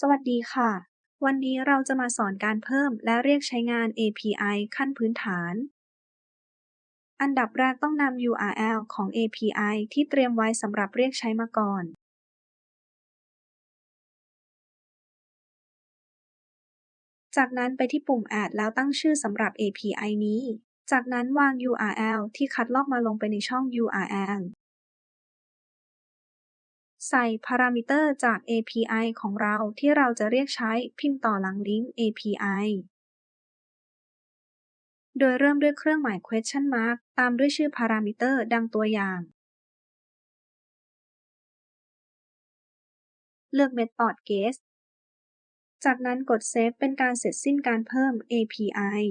สวัสดีค่ะ วันนี้เราจะมาสอนการเพิ่มและเรียกใช้งาน API ขั้นพื้นฐาน อันดับแรกต้องนำ URL ของ API ที่เตรียมไว้สำหรับเรียกใช้มาก่อน จากนั้นไปที่ปุ่ม Add แล้วตั้งชื่อสำหรับ API นี้ จากนั้นวาง URL ที่คัดลอกมาลงไปในช่อง URL ใส่พารามิเตอร์จาก API ของเราที่เราจะเรียกใช้พิมพ์ต่อหลังลิงก์ API โดยเริ่มด้วยเครื่องหมาย question mark ตามด้วยชื่อพารามิเตอร์ดังตัวอย่าง เลือก Method Guest จากนั้นกด Save เป็นการเสร็จสิ้นการเพิ่ม API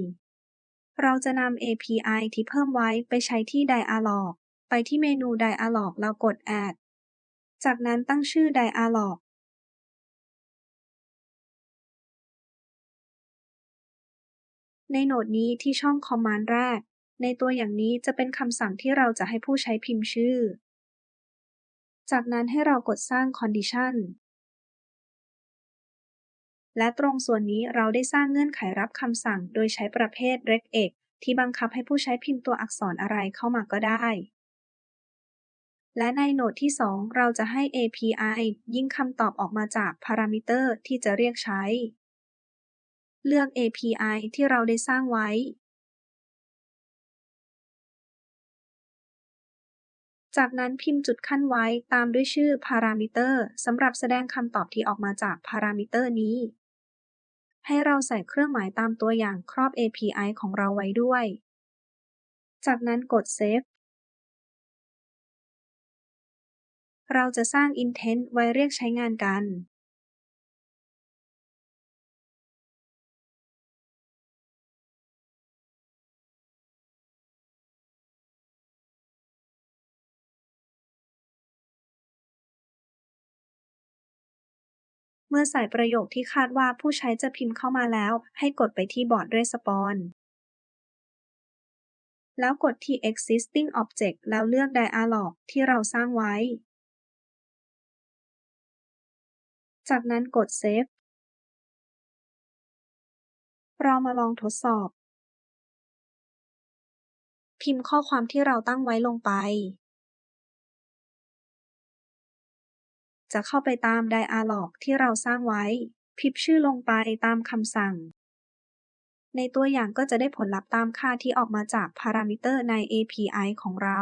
เราจะนำ API ที่เพิ่มไว้ไปใช้ที่ Dialog ไปที่เมนู Dialog แล้วกด Add จากนั้นตั้งชื่อ Dialog ในโหนดนี้ที่ช่อง Command แรก ในตัวอย่างนี้จะเป็นคำสั่งที่เราจะให้ผู้ใช้พิมพ์ชื่อ จากนั้นให้เรากดสร้าง Condition และตรงส่วนนี้เราได้สร้างเงื่อนไขรับคำสั่งโดยใช้ประเภท regex ที่บังคับให้ผู้ใช้พิมพ์ตัวอักษรอะไรเข้ามาก็ได้ และในโหนดที่ 2 เราจะให้ API ยิ่งคำตอบออกมาจากพารามิเตอร์ที่จะเรียกใช้ เลือก API ที่เราได้สร้างไว้ จากนั้นพิมพ์จุดขั้นไว้ตามด้วยชื่อพารามิเตอร์สำหรับแสดงคำตอบที่ออกมาจากพารามิเตอร์นี้ ให้เราใส่เครื่องหมายตามตัวอย่างครอบ API ของเราไว้ด้วย จากนั้นกด Save เราจะสร้าง intent ไว้เรียกใช้งานกันเมื่อใส่ประโยคที่คาดว่าผู้ใช้จะพิมพ์เข้ามาแล้ว ให้กดไปที่บอร์ด Response แล้วกดที่ Existing Object แล้วเลือก Dialog ที่เราสร้างไว้ จากนั้นกด Save เรามาลองทดสอบ พิมพ์ข้อความที่เราตั้งไว้ลงไป จะเข้าไปตาม Dialog ที่เราสร้างไว้ พิมพ์ชื่อลงไปตามคำสั่ง ในตัวอย่างก็จะได้ผลลัพธ์ตามค่าที่ออกมาจากพารามิเตอร์ใน API ของเรา